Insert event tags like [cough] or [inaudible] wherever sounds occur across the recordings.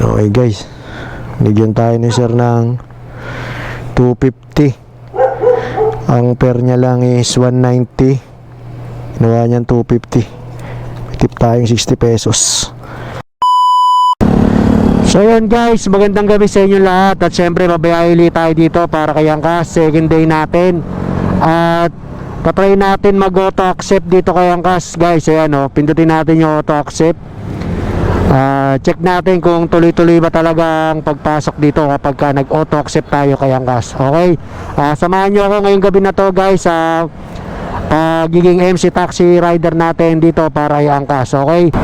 Okay guys. Bigyan tayo ni sir ng 250. Ang pair niya lang is 190. Ginawa niyan 250. May tip tayong 60 pesos. So yun guys, magandang gabi sa inyo lahat at syempre mabayayili tayo dito para kay Angkas, second day natin at tatry natin mag auto accept dito kay Angkas guys, ayan o, pindutin natin yung auto accept Ah, check natin kung tuloy-tuloy ba talaga ang pagpasok dito kapag ka nag-auto accept tayo kay Angkas. Okay? Ah, samahan nyo ako ngayong gabi na to guys sa pagiging MC taxi rider natin dito para kay Angkas. Okay?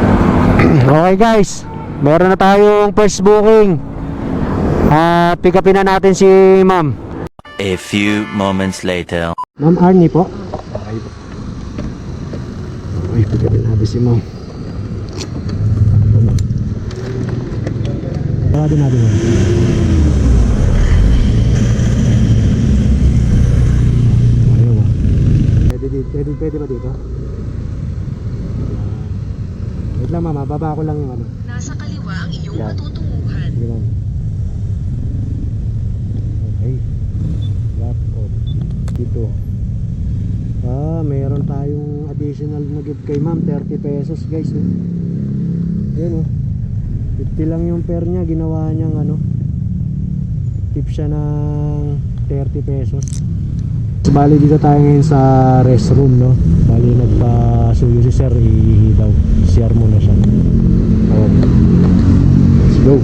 [clears throat] okay guys. Meron na tayong first booking. At pick upin na natin si Ma'am. A few moments later. Ma'am Arnie po. Okay, pick upin natin si Ma'am. Baka din natin Ma'am. Ayaw ah. Pwede, pwede, pwede ba dito? Wait lang mama, baba ko lang yung ano. Nasa kaliwa ang iyong Yan. patutunguhan. Sige ma'am. Okay. Drop off. Dito. Ah, meron tayong additional na gift kay ma'am. 30 pesos guys. Oh. Ayan oh. 50 lang yung pair niya. Ginawa niyang ano. Tip siya ng 30 pesos. Bali dito tayo ngayon sa restroom no. Bali nagpa-suyo si sir. Ihihi daw. CR muna siya. Okay. Let's go.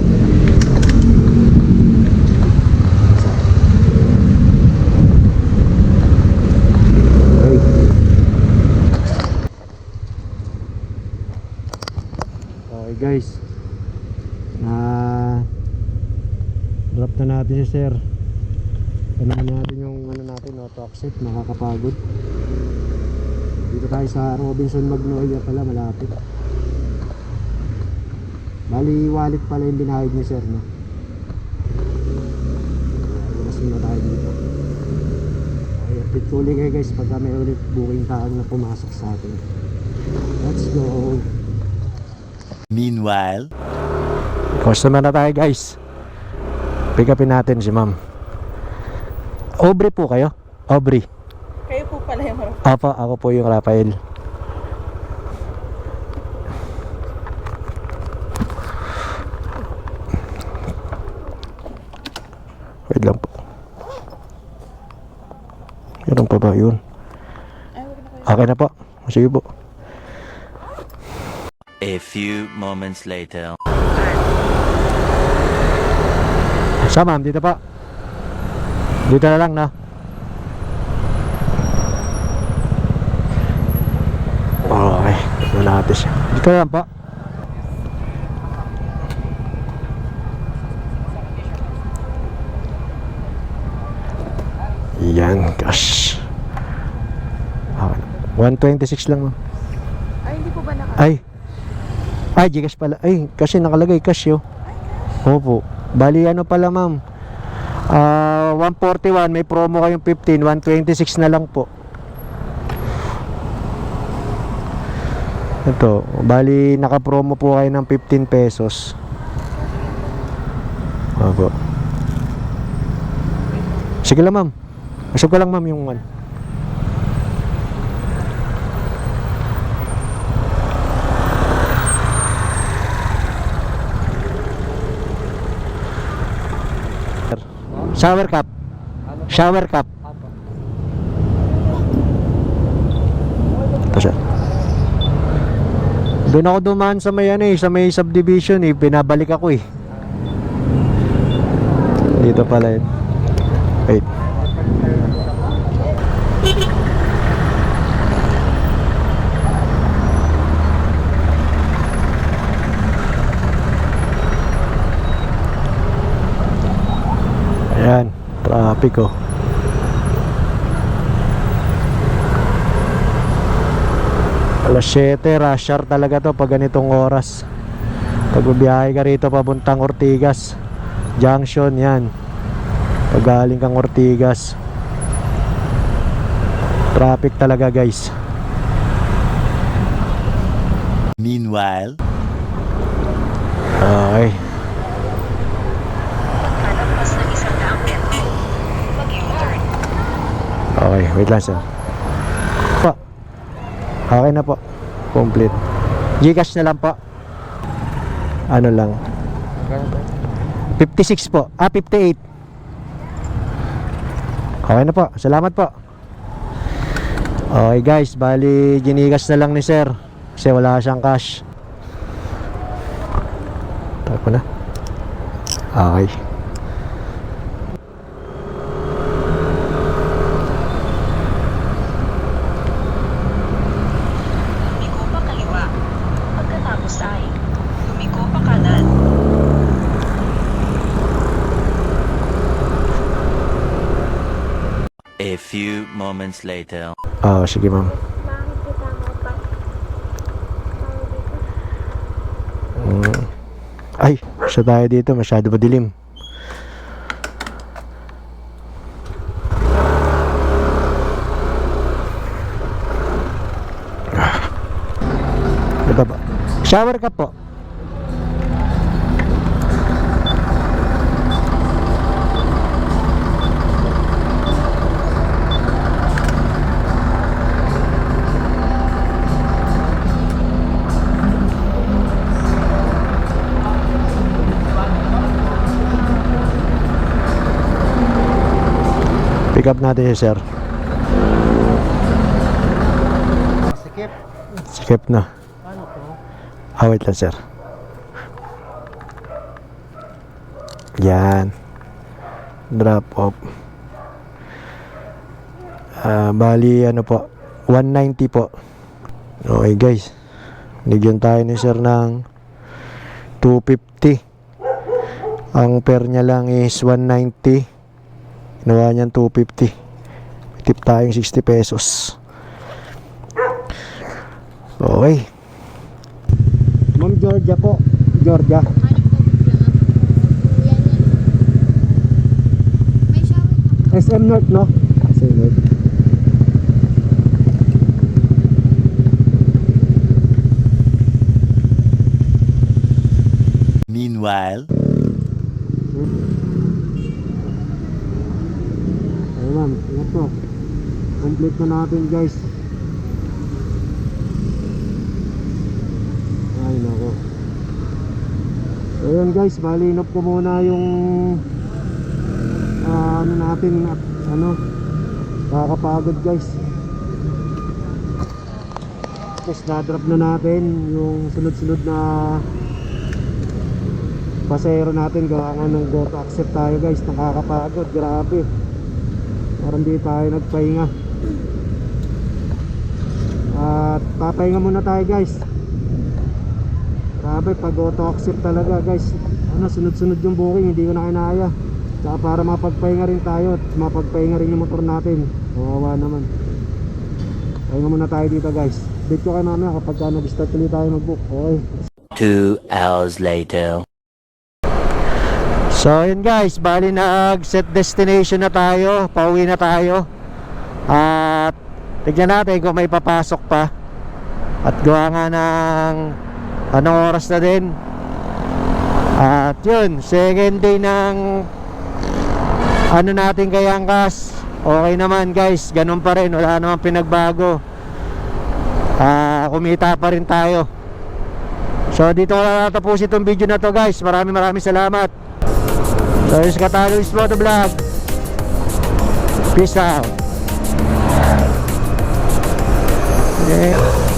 Okay. Okay guys. Na drop na natin si sir. Tanungin natin yung ano natin auto accept nakakapagod. Dito tayo sa Robinson Magnolia pala malapit. Bali wallet pala yung binahid ni sir no. Mas na tayo dito. Okay, update ko ulit kayo guys pagka may ulit booking taong na pumasok sa atin. Let's go! Meanwhile. Customer na tayo guys. Pick upin natin si ma'am. Aubrey po kayo? Aubrey. Kayo po pala yung harap. Apa, ako po yung Rafael. Wait lang po. Meron pa ba yun? Okay na po. Sige po. A few moments later. Sa ma'am, dito pa. Dito na lang na. Okay, ito natin siya. Dito na lang pa. Yan, cash. Okay. 126 lang ma'am. Ay, hindi po ba naka... Ay. Ay, Gcash pala. Ay, kasi nakalagay cash yo. Opo. Bali ano pala ma'am. Ah, 141 may promo kayong 15, 126 na lang po. Ito, bali naka-promo po kayo ng 15 pesos. Opo. Sige lang ma'am. Masok ko lang ma'am yung ano. Shower cup. Shower cup. Ito siya. Doon ako dumaan sa may ano eh, sa may subdivision eh, pinabalik ako eh. Dito pala yun. Wait. Ayan, traffic oh. Alas 7, rush hour talaga to pag ganitong oras. Pag bibiyahe ka rito papuntang Ortigas Junction, yan. Pag galing kang Ortigas. Traffic talaga guys. Meanwhile. Okay. Wait lang sir. Po. Okay na po. Complete. Gcash na lang po. Ano lang. 56 po. Ah, 58. Okay na po. Salamat po. Okay guys, bali ginigas na lang ni sir. Kasi wala siyang cash. Tapo na. Okay. Lumiko pa kaliwa. Pagkatapos ay, lumiko pa kanan. A few moments later. Oo, sige ma'am. Mm. Ay, siya tayo dito. Masyado madilim. Ah. Shower ka po. Pick up natin si sir. Sikip. Skip na. Ano to? Ah, wait lang, sir. Yan. Drop off. Ah, bali, ano po, 190 po. Okay, guys. Nigyan tayo ni sir ng 250. Ang per niya lang is 190. Ginawa niyan 250. Tip tayong 60 pesos. Okay. Ma'am Georgia po. Georgia. May. SM North, no? SM North. Meanwhile. Ay ma'am, ingat po. Complete na natin guys. Ay nako. So guys, bali inop ko muna yung ah, ano natin at ano nakakapagod guys. Tapos na-drop na natin yung sunod-sunod na pasero natin gawa nga ng go to accept tayo guys nakakapagod grabe parang di tayo nagpahinga at papahinga muna tayo guys. Grabe pag auto accept talaga guys. Ano sunod sunod yung booking hindi ko na kinaya. Tsaka para mapagpahinga rin tayo at mapagpahinga rin yung motor natin. Kawawa naman. Pahinga muna tayo dito guys. Date ko kayo mamaya kapag ka nag-start ulit tayo mag-book okay. Two hours later. So yun guys, bali nag set destination na tayo, pauwi na tayo. At tignan natin kung may papasok pa. At gawa nga ng anong oras na din. At yun, second day ng ano natin kay Angkas. Okay naman guys, ganun pa rin, wala namang pinagbago. Ah, kumita pa rin tayo. So dito ko na natapusin itong video na to guys. Maraming maraming salamat. So, yung Katalo is Motovlog. Peace out. 人